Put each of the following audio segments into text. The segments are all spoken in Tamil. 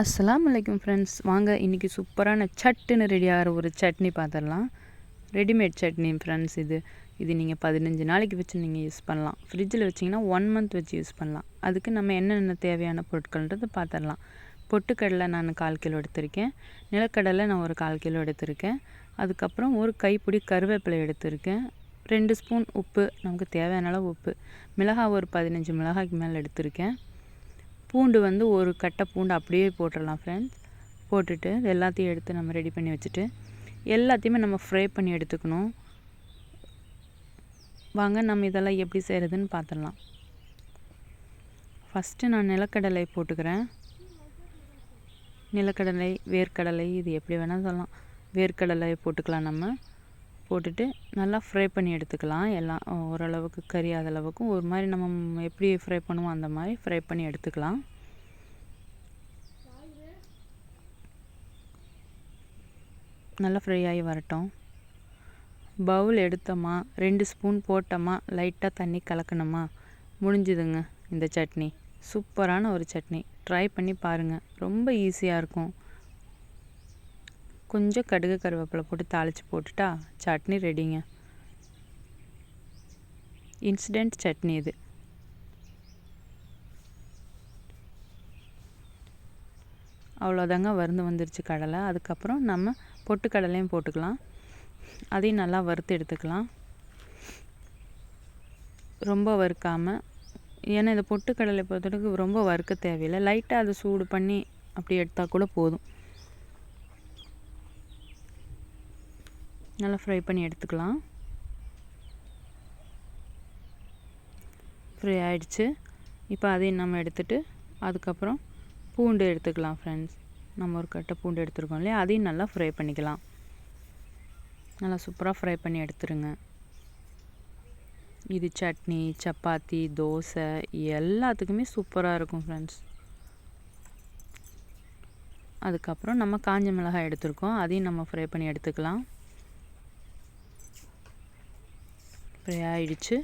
அஸ்லாம் வலைக்கம் ஃப்ரெண்ட்ஸ் வாங்க இன்றைக்கி சூப்பரான சட்டுன்னு ரெடியாகிற ஒரு சட்னி பார்த்துடலாம். ரெடிமேட் சட்னி ஃப்ரெண்ட்ஸ் இது. இது நீங்கள் பதினஞ்சு நாளைக்கு வச்சு நீங்கள் யூஸ் பண்ணலாம். ஃப்ரிட்ஜில் வச்சிங்கன்னா ஒன் மந்த் வச்சு யூஸ் பண்ணலாம். அதுக்கு நம்ம என்னென்ன தேவையான பொருட்கள்ன்றது பார்த்துடலாம். பொட்டுக்கடலை நான் கால் கிலோ எடுத்திருக்கேன். நிலக்கடலை நான் ஒரு கால் கிலோ எடுத்திருக்கேன். அதுக்கப்புறம் ஒரு கைப்பிடி கருவேப்பிலை எடுத்திருக்கேன். ரெண்டு ஸ்பூன் உப்பு நமக்கு தேவையான அளவு உப்பு. மிளகாய் ஒரு பதினஞ்சு மிளகாய்க்கு மேலே எடுத்திருக்கேன். பூண்டு வந்து ஒரு கட்டை பூண்டு அப்படியே போட்டுடலாம் ஃப்ரெண்ட்ஸ் போட்டுட்டு எல்லாத்தையும் எடுத்து நம்ம ரெடி பண்ணி வச்சுட்டு எல்லாத்தையுமே நம்ம ஃப்ரை பண்ணி எடுத்துக்கணும். வாங்க நம்ம இதெல்லாம் எப்படி செய்கிறதுன்னு பார்த்துடலாம் ஃபஸ்ட்டு நான் நிலக்கடலை போட்டுக்கிறேன். நிலக்கடலை வேர்க்கடலை இது எப்படி வேணால் சொல்லலாம். வேர்க்கடலை போட்டுக்கலாம் நம்ம. போட்டுட்டு நல்லா ஃப்ரை பண்ணி எடுத்துக்கலாம். எல்லாம் ஓரளவுக்கு கறியாத அளவுக்கும். ஒரு மாதிரி நம்ம எப்படி ஃப்ரை பண்ணுவோம் அந்த மாதிரி ஃப்ரை பண்ணி எடுத்துக்கலாம். நல்லா ஃப்ரை ஆகி வரட்டும். பவுல் எடுத்தோமா? ரெண்டு ஸ்பூன் போட்டோமா? லைட்டாக தண்ணி கலக்கணுமா? முடிஞ்சுதுங்க இந்த சட்னி. சூப்பரான ஒரு சட்னி. ட்ரை பண்ணி பாருங்கள் ரொம்ப ஈஸியாக இருக்கும். கொஞ்சம் கடுகு கருவேப்பிலை போட்டு தாளித்து போட்டுட்டா சட்னி ரெடிங்க. இன்சிடெண்ட் சட்னி இது. அவ்வளோதாங்க வருந்து வந்துருச்சு கடலை. அதுக்கப்புறம் நம்ம பொட்டு கடலையும் போட்டுக்கலாம். அதையும் நல்லா வறுத்து எடுத்துக்கலாம். ரொம்ப வறுக்காமல் ஏன்னா இந்த பொட்டு கடலை பொறுத்தவரைக்கும் ரொம்ப வறுக்க தேவையில்லை. லைட்டாக அதை சூடு பண்ணி அப்படி எடுத்தால் கூட போதும். நல்லா ஃப்ரை பண்ணி எடுத்துக்கலாம். ஃப்ரை ஆகிடுச்சு இப்போ அதையும் நம்ம எடுத்துகிட்டு அதுக்கப்புறம் பூண்டு எடுத்துக்கலாம் ஃப்ரெண்ட்ஸ் நம்ம ஒரு கட்டை பூண்டு எடுத்துருக்கோம் இல்லையா? அதையும் நல்லா ஃப்ரை பண்ணிக்கலாம். நல்லா சூப்பராக ஃப்ரை பண்ணி எடுத்துருங்க. இது சட்னி சப்பாத்தி தோசை எல்லாத்துக்குமே சூப்பராக இருக்கும் ஃப்ரெண்ட்ஸ் அதுக்கப்புறம் நம்ம காஞ்ச மிளகாய் எடுத்துருக்கோம். அதையும் நம்ம ஃப்ரை பண்ணி எடுத்துக்கலாம். ஃப்ரை ஆகிடுச்சு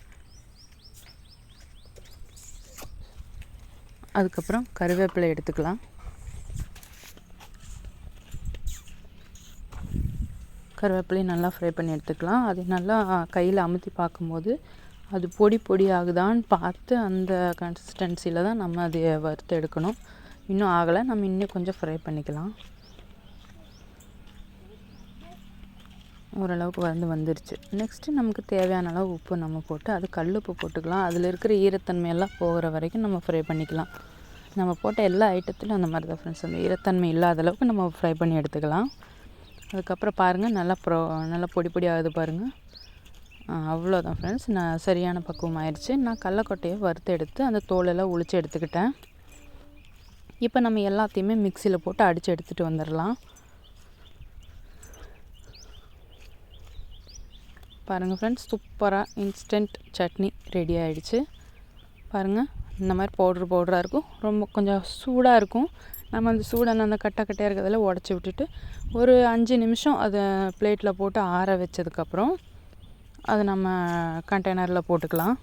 அதுக்கப்புறம் கருவேப்பிலை எடுத்துக்கலாம். கருவேப்பிலையும் நல்லா ஃப்ரை பண்ணி எடுத்துக்கலாம். அது நல்லா கையில் அமுத்தி பார்க்கும்போது அது பொடி பொடி ஆகுதான்னு பார்த்து அந்த கன்சிஸ்டன்சியில் தான் நம்ம அதை வறுத்து எடுக்கணும். இன்னும் ஆகலை. நம்ம இன்னும் கொஞ்சம் ஃப்ரை பண்ணிக்கலாம். ஓரளவுக்கு வந்து வந்துருச்சு. நெக்ஸ்ட்டு நமக்கு தேவையான அளவு உப்பு நம்ம போட்டு அது கல் உப்பு போட்டுக்கலாம். அதில் இருக்கிற ஈரத்தன்மையெல்லாம் போகிற வரைக்கும் நம்ம ஃப்ரை பண்ணிக்கலாம். நம்ம போட்ட எல்லா ஐட்டத்திலும் அந்த மாதிரி தான் ஃப்ரெண்ட்ஸ் அந்த ஈரத்தன்மை இல்லாத அளவுக்கு நம்ம ஃப்ரை பண்ணி எடுத்துக்கலாம். அதுக்கப்புறம் பாருங்கள் நல்லா ப்ரோ நல்லா பொடி பொடி ஆகுது பாருங்கள் அவ்வளோதான் ஃப்ரெண்ட்ஸ் நான் சரியான பக்குவம் ஆயிடுச்சு நான் கடலக்கொட்டையை வறுத்து எடுத்து அந்த தோலெல்லாம் உளிச்சு எடுத்துக்கிட்டேன். இப்போ நம்ம எல்லாத்தையுமே மிக்சியில் போட்டு அடித்து எடுத்துகிட்டு வந்துடலாம் பாருங்கள் ஃப்ரெண்ட்ஸ் சூப்பராக இன்ஸ்டன்ட் சட்னி ரெடி ஆகிடுச்சு பாருங்கள் இந்த மாதிரி பவுட்ரு பவுடராக இருக்கும். ரொம்ப கொஞ்சம் சூடாக இருக்கும். நம்ம அந்த சூடான அந்த கட்டை கட்டையாக இருக்கிறதில் உடச்சி விட்டுட்டு ஒரு அஞ்சு நிமிஷம் அதை பிளேட்டில் போட்டு ஆற வச்சதுக்கப்புறம் அதை நம்ம கண்டெய்னரில் போட்டுக்கலாம்.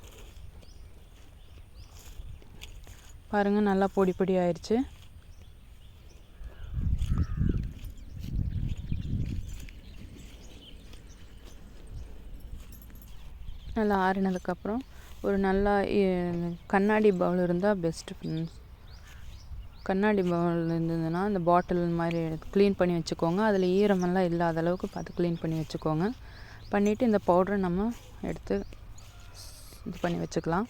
பாருங்கள் நல்லா பொடி பொடி ஆயிடுச்சு. நல்லா ஆறினதுக்கப்புறம் ஒரு நல்லா கண்ணாடி பவுல் இருந்தால் பெஸ்ட்டு ஃப்ரெண்ட்ஸ் கண்ணாடி பவுல் இருந்ததுன்னா அந்த பாட்டில் மாதிரி க்ளீன் பண்ணி வச்சுக்கோங்க. அதில் ஈரமெல்லாம் இல்லாத அளவுக்கு பார்த்து க்ளீன் பண்ணி வச்சுக்கோங்க. பண்ணிவிட்டு இந்த பவுடரை நம்ம எடுத்து இது பண்ணி வச்சுக்கலாம்.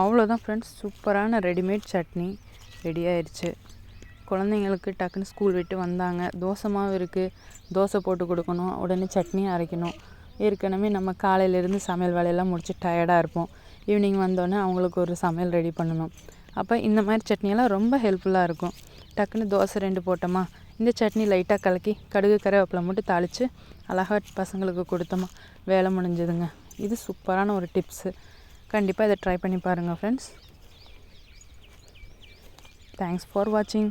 அவ்வளோதான் ஃப்ரெண்ட்ஸ் சூப்பரான ரெடிமேட் சட்னி ரெடி ஆயிடுச்சு குழந்தைங்களுக்கு டக்குன்னு ஸ்கூல் விட்டு வந்தாங்க. தோசை மாவு இருக்குது தோசை போட்டு கொடுக்கணும். உடனே சட்னியும் அரைக்கணும். ஏற்கனவே நம்ம காலையிலேருந்து சமையல் வேலையெல்லாம் முடிச்சு டயர்டாக இருப்போம். ஈவினிங் வந்தோடனே அவங்களுக்கு ஒரு சமையல் ரெடி பண்ணணும். அப்போ இந்த மாதிரி சட்னியெல்லாம் ரொம்ப ஹெல்ப்ஃபுல்லாக இருக்கும். டக்குன்னு தோசை ரெண்டு போட்டோமா? இந்த சட்னி லைட்டாக கலக்கி கடுகு கருவேப்பிலை மட்டும் தாளித்து அழகாக பசங்களுக்கு கொடுத்தோமா? வேலை முடிஞ்சதுங்க. இது சூப்பரான ஒரு டிப்ஸு கண்டிப்பாக இதை ட்ரை பண்ணி பாருங்கள் ஃப்ரெண்ட்ஸ் தேங்க்ஸ் ஃபார் வாட்சிங்